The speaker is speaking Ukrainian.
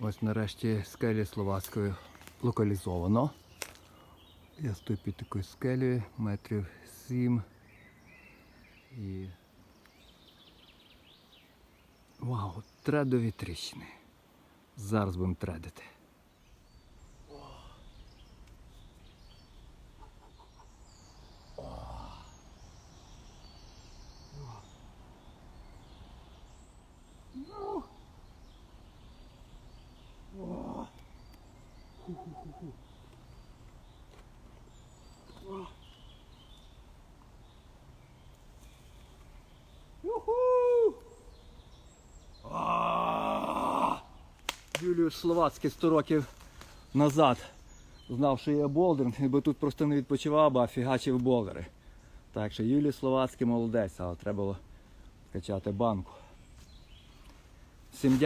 Ось нарешті скелі словацькою локалізовано. Я стою під такою скелею, метрів сім. І. Вау, тредові тріщини. Зараз будемо тредити. Юлію Словацький 100 років назад знав, що є болдер, бо тут просто не відпочивав, а фігачив болдери. Так що Юлій Словацький молодець, але треба було качати банку. Дякую.